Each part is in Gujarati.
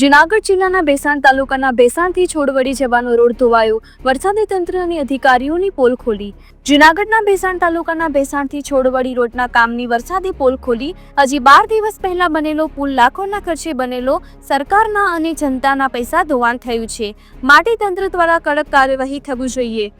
જુનાગઢ જિલ્લાના બેસાણ તાલુકાના બેસાણથી છોડવડી જવાનો રોડ ધોવાયો. વરસાદી તંત્ર અને અધિકારીઓની પોલ ખોલી. જુનાગઢના બેસાણ તાલુકાના બેસાણથી છોડવડી રોડના કામની વરસાદી પોલ ખોલી. હજી બાર દિવસ પહેલા બનેલો પુલ લાખોના ખર્ચે બનેલો સરકારના અને જનતાના પૈસા ધોવાણ થયું છે. માટે તંત્ર દ્વારા કડક કાર્યવાહી થવું જોઈએ.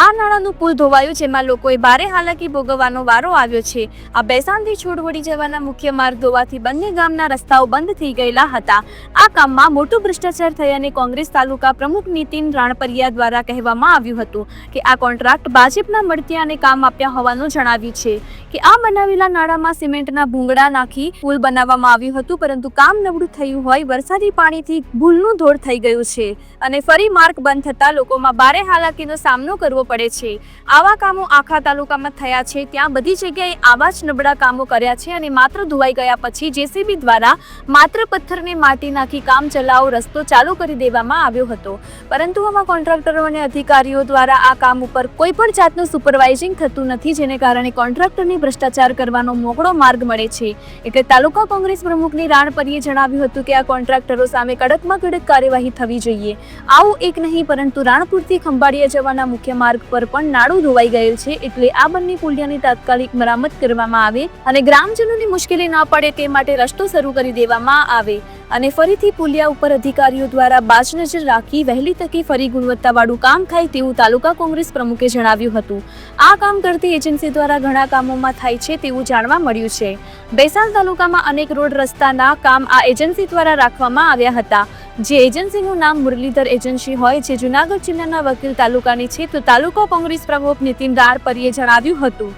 આ નાળાનું પુલ ધોવાયું, જેમાં લોકોએ ભારે હાલાકી ભોગવવાનો વારો આવ્યો છે. આ બેસાણથી છોડવડી જવાના મુખ્ય માર્ગ ધોવાથી બંને ગામના રસ્તાઓ બંધ થઈ ગયેલા હતા. આ કામમાં મોટું ભ્રષ્ટાચાર થયાને કોંગ્રેસ તાલુકા પ્રમુખ નીતિન રાણપરિયા દ્વારા કહેવામાં આવ્યું હતું કે આ કોન્ટ્રાક્ટ ભાજપના મળતિયાને કામ આપ્યા હોવાનું જણાવ્યું છે કે આ બનાવેલા નાળામાં સિમેન્ટના ભૂંગળા નાખી પુલ બનાવવામાં આવ્યું હતું, પરંતુ કામ નબળું થયું હોય વરસાદી પાણીથી ભૂલનું ધોળ થઈ ગયું છે. અને ફરી માર્ગ બંધ થતાં લોકોમાં ભારે હાલાકીનો સામનો કરવો પડે છે. આવા કામો આખા તાલુકામાં થયા છે. ત્યાં બધી જગ્યાએ આવા જ નબળા કામો કર્યા છે અને માત્ર ધોવાઈ ગયા પછી જેસીબી દ્વારા માત્ર પથ્થરને માટી નાખી કામ ચલાવો રસ્તો ચાલુ કરી દેવામાં આવ્યો હતો. પરંતુ આમાં કોન્ટ્રાક્ટરો અને અધિકારીઓ દ્વારા આ કામ ઉપર કોઈ પણ જાતનું સુપરવાઇઝિંગ થતું નથી, જેને કારણે કોન્ટ્રાક્ટરને ભ્રષ્ટાચાર કરવાનો મોકળો માર્ગ મળે છે. એટલે તાલુકા કોંગ્રેસ પ્રમુખની રાણપરીએ જણાવ્યું હતું કે આ કોન્ટ્રાક્ટરો સામે કડકમાં કડક કાર્યવાહી થવી જોઈએ. આવું એક નહીં, પરંતુ રાણપુરથી ખંભાળિયા જવાના મુખ્ય માર્ગ પર પણ નાડું ધોવાઈ ગયેલ છે એટલે આ બંને પુલિયાની તાત્કાલિક મરામત કરવામાં આવે અને ગ્રામજનોની મુશ્કેલી ન પડે તે માટે રસ્તો શરૂ કરી દેવામાં આવે. અને ફરીથી પુલિયા ઉપર અધિકારીઓ દ્વારા બાજ નજર રાખી વહેલી તકે ફરી ગુણવત્તાવાળું કામ થાય તેવું તાલુકા કોંગ્રેસ પ્રમુખે જણાવ્યું હતું. આ કામ કરતી એજન્સી દ્વારા ઘણા કામોમાં થાય છે તેવું જાણવા મળ્યું છે. બેસાલ તાલુકામાં અનેક રોડ રસ્તાના કામ આ એજન્સી દ્વારા રાખવામાં આવ્યા હતા. જે એજન્સીનું નામ મુરલીધર એજન્સી હોય જે જુનાગઢ જિલ્લાના વકીલ તાલુકાની છે, તો તાલુકો કોંગ્રેસ પ્રમુખ નીતિન રારપરીએ જણાવ્યું હતું,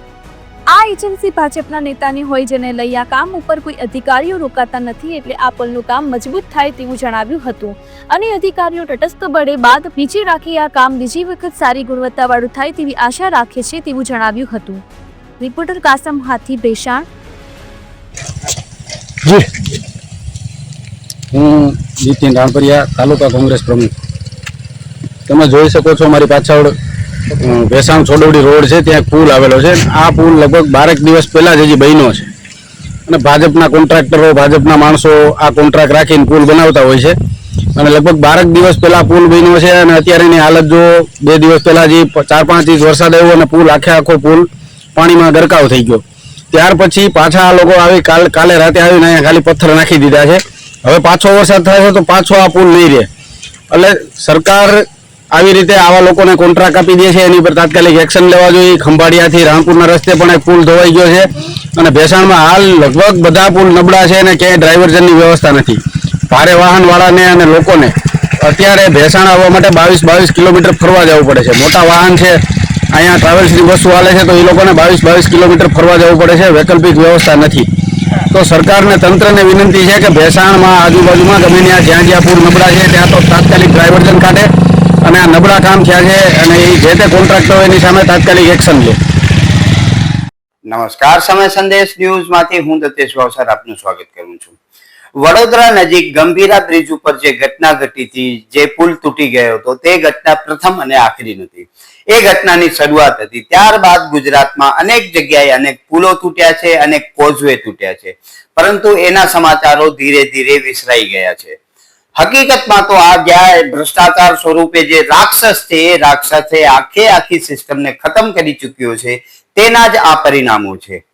આ એજન્સી ભાજપના નેતાની હોય જેને લઈ આ કામ ઉપર કોઈ અધિકારીઓ રોકાતા નથી, એટલે આ પલનું કામ મજબૂત થાય તેવું જણાવ્યું હતું. અને અધિકારીઓ તટસ્થ બળે બાદ નીચે રાખી આ કામ બીજી વખત સારી ગુણવત્તાવાળું થાય તેવી આશા રાખે છે તેવું જણાવ્યું હતું. રિપોર્ટર કાસમ હાથી હું નીતિન રાણપરિયા તાલુકા કોંગ્રેસ પ્રમુખ. તમે જોઈ શકો છો મારી પાછળ ભેસાણ છોડવડી રોડ છે, ત્યાં પુલ આવેલો છે. આ પુલ લગભગ બારેક દિવસ પહેલાં જ હજી બન્યો છે. અને ભાજપના કોન્ટ્રાક્ટરો, ભાજપના માણસો આ કોન્ટ્રાક્ટ રાખીને પુલ બનાવતા હોય છે. અને લગભગ બારેક દિવસ પહેલાં પુલ બન્યો છે અને અત્યારે એની હાલત જો બે દિવસ પહેલાં જે ચાર પાંચ ઇંચ વરસાદ આવ્યો અને પુલ, આખે આખો પુલ પાણીમાં ગરકાવ થઈ ગયો. ત્યાર પછી પાછા આ લોકો આવી કાલ, કાલે રાતે આવીને અહીંયા ખાલી પથ્થર નાખી દીધા છે. હવે પાછો વરસાદ થાય છે તો પાછો આ પુલ નહીં રહે. એટલે સરકાર આવી રીતે આવા લોકોને કોન્ટ્રાક્ટ આપી દે છે, એની પર તાત્કાલિક એક્શન લેવા જોઈએ. ખંભાળિયાથી રાણપુરના રસ્તે પણ એક પુલ ધોવાઈ ગયો છે અને ભેસાણમાં હાલ લગભગ બધા પુલ નબળા છે અને ક્યાંય ડ્રાઈવર્જનની વ્યવસ્થા નથી. ભારે વાહનવાળાને અને લોકોને અત્યારે ભેસાણ આવવા માટે બાવીસ બાવીસ કિલોમીટર ફરવા જવું પડે છે. મોટા વાહન છે, અહીંયા ટ્રાવેલ્સની બસો હાલે છે તો એ લોકોને બાવીસ બાવીસ કિલોમીટર ફરવા જવું પડે છે. વૈકલ્પિક વ્યવસ્થા નથી. તો સરકારને તંત્રને વિનંતી છે કે ભેસાણમાં આજુબાજુમાં ગમે ત્યાં જ્યાં જ્યાં પૂર નબળા છે, ત્યાં તો તાત્કાલિક ડ્રાઈવર્જન કાઢે અને આ નબળા કામ થયા છે અને એ જે તે કોન્ટ્રાક્ટર એની સામે તાત્કાલિક એક્શન લે. નમસ્કાર, સમય સંદેશ ન્યૂઝમાંથી હું દત્તેશ ભાવસર આપનું સ્વાગત કરું છું. વડોદરા નજીક ગંભીરા બ્રિજ ઉપર જે ઘટના ઘટી હતી, જે પુલ તૂટી ગયો હતો, તે ઘટના પ્રથમ અને આખરી નથી. એ ઘટનાની શરૂઆત હતી. ત્યારબાદ ગુજરાતમાં અનેક જગ્યાએ અનેક પુલો તૂટ્યા છે, અનેક કોઝવે તૂટ્યા છે. પરંતુ એના સમાચારો ધીરે ધીરે વિસરાઈ ગયા છે. હકીકતમાં તો આ જ્યાં ભ્રષ્ટાચાર સ્વરૂપે જે રાક્ષસ છે, એ રાક્ષસે આખે આખી સિસ્ટમને ખતમ કરી ચૂક્યો છે. તેના જ આ પરિણામો છે.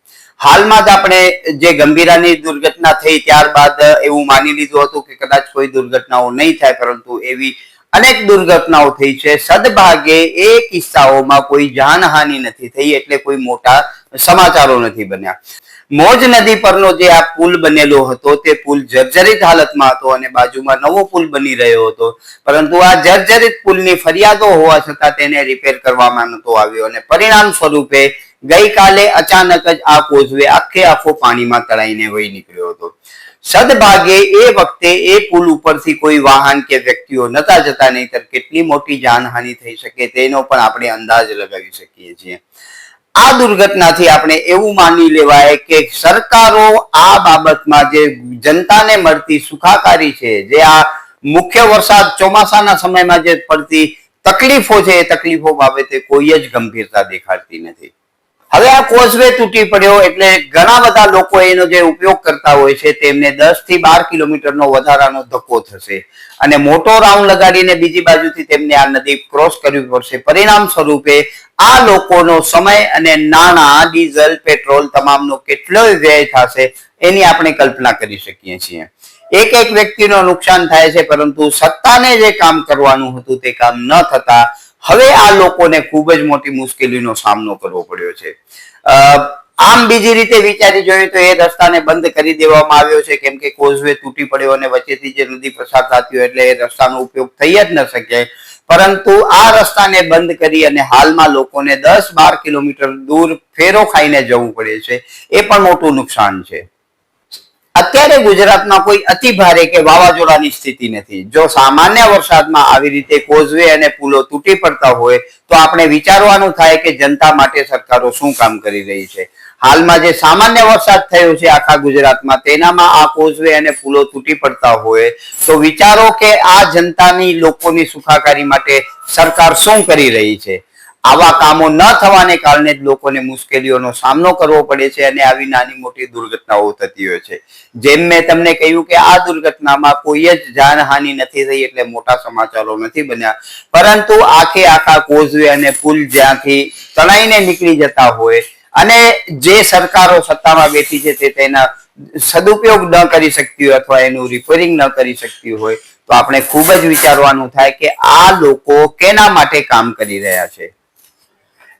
હાલમાં જ આપણે જે ગંભીરાની દુર્ઘટના થઈ ત્યારબાદ એવું માની લીધું હતું કે કદાચ કોઈ દુર્ઘટનાઓ નહીં થાય, પરંતુ એવી અનેક દુર્ઘટનાઓ થઈ છે. સદભાગે એ કિસ્સાઓમાં કોઈ જાનહાનિ નથી થઈ એટલે કોઈ મોટા સમાચારો નથી બન્યા. મોજ નદી પરનો જે આ પુલ બનેલો હતો તે પુલ જર્જરિત હાલતમાં હતો અને બાજુમાં નવો પુલ બની રહ્યો હતો. પરંતુ આ જર્જરિત પુલની ફરિયાદો હોવા છતાં તેને રિપેર કરવામાં નહોતો આવ્યો અને પરિણામ સ્વરૂપે ગઈકાલે અચાનક જ આ કોઝવે આખે આખો પાણીમાં તળાઈને વહી નીકળ્યો હતો. સદભાગે એ વખતે એ પુલ ઉપરથી કોઈ વાહન કે વ્યક્તિઓ નતા જતા, નહીતર કેટલી મોટી જાનહાનિ થઈ શકે તેનો પણ આપણે અંદાજ લગાવી શકીએ છીએ. આ દુર્ઘટનાથી આપણે એવું માની લેવાય કે સરકારો આ બાબતમાં જે જનતાને મળતી સુખાકારી છે, જે આ મુખ્ય વરસાદ ચોમાસાના સમયમાં જે પડતી તકલીફો છે, એ તકલીફો બાબતે કોઈ જ ગંભીરતા દેખાડતી નથી. હવે આ કોઝવે તૂટી પડ્યો એટલે ઘણા બધા લોકો એનો જે ઉપયોગ કરતા હોય છે તેમને દસથી બાર કિલોમીટરનો વધારાનો ધક્કો થશે. અને મોટો રાઉન્ડ લગાડીને બીજી બાજુથી તેમને આ નદી ક્રોસ કરવી પડશે. પરિણામ સ્વરૂપે આ લોકોનો સમય અને નાણાં, ડીઝલ, પેટ્રોલ તમામનો કેટલો વ્યય થશે એની આપણે કલ્પના કરી શકીએ છીએ. એક એક વ્યક્તિનો નુકસાન થાય છે, પરંતુ સત્તાને જે કામ કરવાનું હતું તે કામ ન થતા હવે આ લોકોને ખૂબ જ મોટી મુશ્કેલીનો સામનો કરવો પડ્યો છે. આમ બીજી રીતે વિચારી જોઈએ તો એ રસ્તાને બંધ કરી દેવામાં આવ્યો છે. કેમ કે કોઝવે તૂટી પડ્યો અને વચ્ચેથી જે નદી પસાર થતી હોય એટલે એ રસ્તાનો ઉપયોગ થઈ જ ન શકે. પરંતુ આ રસ્તાને બંધ કરી અને હાલમાં લોકોને દસ બાર કિલોમીટર દૂર ફેરો ખાઈને જવું પડે છે. એ પણ મોટું નુકસાન છે. અત્યારે ગુજરાતમાં કોઈ અતિ ભારે કે વાવાઝોડાની સ્થિતિ નથી. જો સામાન્ય વરસાદમાં આવી રીતે કોઝવે અને પુલો તૂટી પડતા હોય, તો આપણે વિચારવાનું થાય કે જનતા માટે સરકારો શું કામ કરી રહી છે. હાલમાં જે સામાન્ય વરસાદ થયો છે આખા ગુજરાતમાં, તેનામાં આ કોઝવે અને પુલો તૂટી પડતા હોય, તો વિચારો કે આ જનતાની લોકોની સુખાકારી માટે સરકાર શું કરી રહી છે? આવા કામો ન થવાને કારણે જ લોકોને મુશ્કેલીઓનો સામનો કરવો પડે છે અને આવી નાની મોટી દુર્ઘટનાઓ થતી હોય છે. જેમ મેં તમને કહ્યું કે આ દુર્ઘટનામાં કોઈ જ જાનહાનિ નથી થઈ એટલે મોટા સમાચારો નથી બન્યા. પરંતુ આખે આખા કોઝવે અને પુલ જ્યાંથી તણાઈને નીકળી જતા હોય અને જે સરકારો સત્તામાં બેઠી છે તે તેના સદુપયોગ ન કરી શકતી હોય અથવા એનું રિપેરિંગ ન કરી શકતી હોય તો આપણે ખૂબ જ વિચારવાનું થાય કે આ લોકો કેના માટે કામ કરી રહ્યા છે.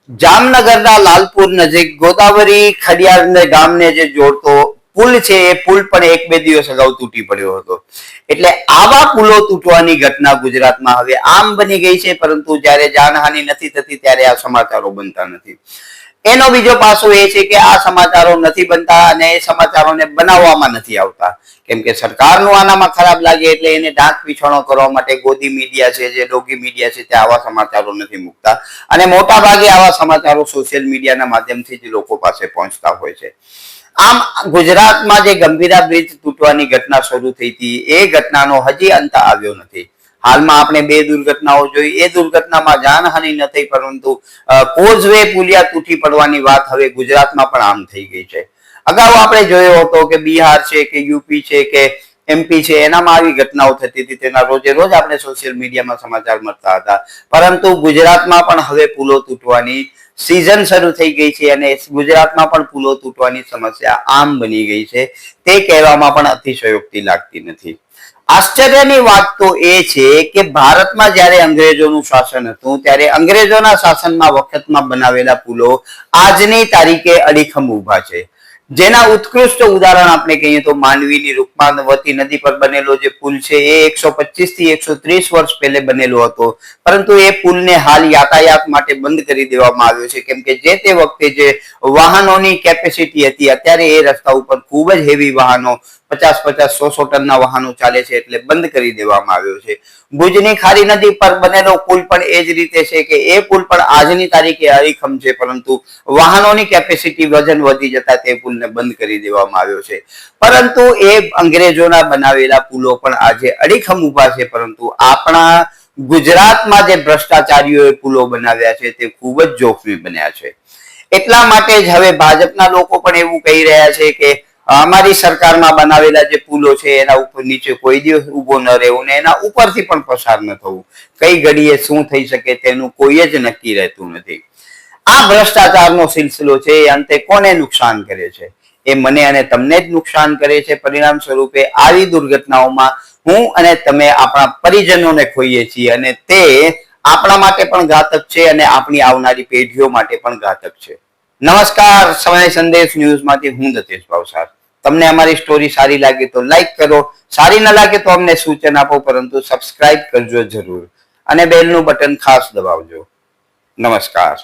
જામનગરના લાલપુર નજીક ગોદાવરી ખડિયાર ગામને જે જોડતો પુલ છે, એ પુલ પણ એક બે દિવસ અગાઉ તૂટી પડ્યો હતો. એટલે આવા પુલો તૂટવાની ઘટના ગુજરાતમાં હવે આમ બની ગઈ છે, પરંતુ જ્યારે જાનહાનિ નથી થતી, ત્યારે આ સમાચારો બનતા નથી. એનો બીજો પાસો એ છે કે આ સમાચારો નથી બનતા અને એ સમાચારોને બનાવવામાં નથી આવતા. કેમ કે સરકારનું આનામાં ખરાબ લાગે એટલે એને ડાક પીછાણો કરવા માટે ગોદી મીડિયા છે, જે ડોગી મીડિયા છે, તે આવા સમાચારો નથી મૂકતા. અને મોટા ભાગે આવા સમાચારો સોશિયલ મીડિયાના માધ્યમથી જ લોકો પાસે પહોંચતા હોય છે. આમ ગુજરાતમાં જે ગંભીરા બ્રિજ તૂટવાની ઘટના શરૂ થઈ હતી, એ ઘટનાનો હજી અંત આવ્યો નથી. હાલમાં આપણે બે દુર્ઘટનાઓ જોઈ. એ દુર્ઘટનામાં જાનહાનિ ન થઈ, પરંતુ કોઝવે પુલિયા તૂટી પડવાની વાત હવે ગુજરાતમાં પણ આમ થઈ ગઈ છે. અગાઉ આપણે જોયો હતો કે બિહાર છે કે યુપી છે કે એમપી છે, એનામાં આવી ઘટનાઓ થતી હતી. તેના રોજે રોજ આપણે સોશિયલ મીડિયામાં સમાચાર મળતા હતા. પરંતુ ગુજરાતમાં પણ હવે પુલો તૂટવાની સિઝન શરૂ થઈ ગઈ છે અને ગુજરાતમાં પણ પુલો તૂટવાની સમસ્યા આમ બની ગઈ છે. તે કહેવામાં પણ અતિશયોક્તિ લાગતી નથી. આશ્ચર્યની વાત તો એ છે કે ભારતમાં જ્યારે અંગ્રેજોનું શાસન હતું, ત્યારે અંગ્રેજોના શાસનમાં વખતમાં બનાવેલા પુલો આજની તારીખે અડીખમ ઊભા છે. જેના ઉત્કૃષ્ટ ઉદાહરણ આપણે કહીએ તો માંડવીની રૂપમાનવતી નદી પર બનેલો જે પુલ છે, એ એકસો પચીસથી એકસો ત્રીસ વર્ષ પહેલે બનેલો હતો. પરંતુ એ પુલને હાલ યાતાયાત માટે બંધ કરી દેવામાં આવ્યો છે. કેમ કે જે તે વખતે જે વાહનોની કેપેસિટી હતી, અત્યારે એ રસ્તા ઉપર ખૂબ જ હેવી વાહનો પચાસ પચાસ સો સો ટનના વાહનો ચાલે છે એટલે બંધ કરી દેવામાં આવ્યો છે. ભુજની ખારી નદી પર બનેલો પુલ પણ એ જ રીતે છે કે એ પુલ પણ આજની તારીખે અડીખમ છે, પરંતુ વાહનોની કેપેસિટી વજન વધી જતા તે પુલને બંધ કરી દેવામાં આવ્યો છે. પરંતુ એ અંગ્રેજોના બનાવેલા પુલો પણ આજે અડીખમ ઊભા છે, પરંતુ આપણા ગુજરાતમાં જે ભ્રષ્ટાચારીઓએ પુલો બનાવ્યા છે તે ખૂબ જ જોખમી બન્યા છે. એટલા માટે જ હવે ભાજપના લોકો પણ એવું કહી રહ્યા છે કે અમારી સરકારમાં બનાવેલા જે પુલો છે, એના ઉપર નીચે કોઈ દિવસ ઊભો ન રહેવું ને એના ઉપરથી પણ પસાર ન થવું. કઈ ઘડીએ શું થઈ શકે તેનું કોઈ જ નક્કી રહેતું નથી. આ ભ્રષ્ટાચારનો સિલસિલો છે, એ અંતે કોને નુકસાન કરે છે? એ મને અને તમને જ નુકસાન કરે છે. પરિણામ સ્વરૂપે આવી દુર્ઘટનાઓમાં હું અને તમે આપણા પરિજનોને ખોઈએ છીએ અને તે આપણા માટે પણ ઘાતક છે અને આપણી આવનારી પેઢીઓ માટે પણ ઘાતક છે. નમસ્કાર, સમય સંદેશ ન્યૂઝમાંથી હું દતેશ ભાવસાર. તમને અમારી સ્ટોરી સારી લાગે તો લાઈક કરો. સારી ન લાગે તો અમને સૂચન આપો, પરંતુ સબસ્ક્રાઇબ કરજો જરૂર. અને બેલનું બટન ખાસ દબાવજો. નમસ્કાર.